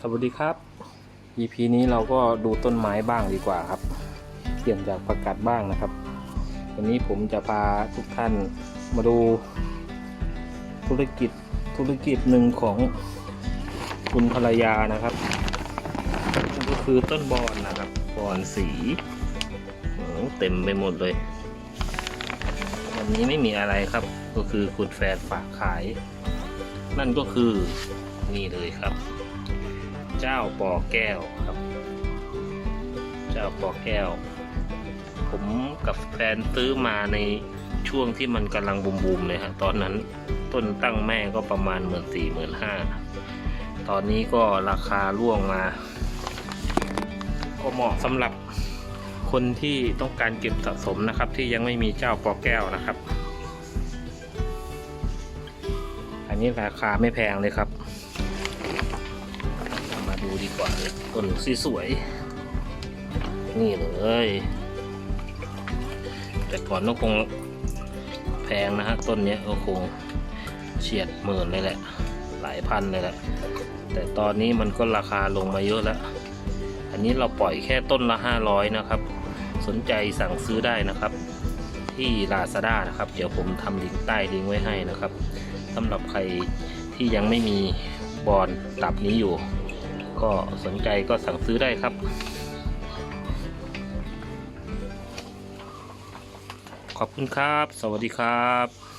สวัสดีครับ EP นี้เราก็ดูต้นไม้บ้างดีกว่าครับ เปลี่ยนจากประกาศบ้างนะครับ วันนี้ผมจะพาทุกท่านมาดูธุรกิจธุรกิจหนึ่งของคุณภรรยานะครับก็คือต้นบอนนะครับบอนสีเต็มไปหมดเลย วันนี้ไม่มีอะไรครับ ก็คือคุณแฟนฝากขาย นั่นก็คือนี่เลยครับ เจ้าปอแก้วครับ เจ้าปอแก้ว ผมกับแฟนซื้อมาในช่วงที่มันกำลังบูมๆเลยฮะตอนนั้นต้นตั้งแม่ก็ประมาณหมื่นสี่หมื่นห้าตอนนี้ก็ราคาร่วงมา ก็เหมาะสำหรับคนที่ต้องการเก็บสะสมนะครับ ที่ยังไม่มีเจ้าปอแก้วนะครับ อันนี้ราคาไม่แพงเลยครับ ดูดีกว่าต้นสวยๆนี่เลย แต่ก่อนก็คงแพงนะฮะต้นนี้ก็คงเฉียดหมื่นเลยแหละ หลายพันเลยแหละ แต่ตอนนี้มันก็ราคาลงมาเยอะแล้ว อันนี้เราปล่อยแค่ต้นละ 500 นะครับ สนใจสั่งซื้อได้นะครับ ที่ Lazada นะครับ เดี๋ยวผมทำลิงก์ใต้ลิงก์ไว้ให้นะครับสำหรับใครที่ยังไม่มีบอลตับนี้อยู่ ก็สนใจก็สั่งซื้อได้ครับ ขอบคุณครับ สวัสดีครับ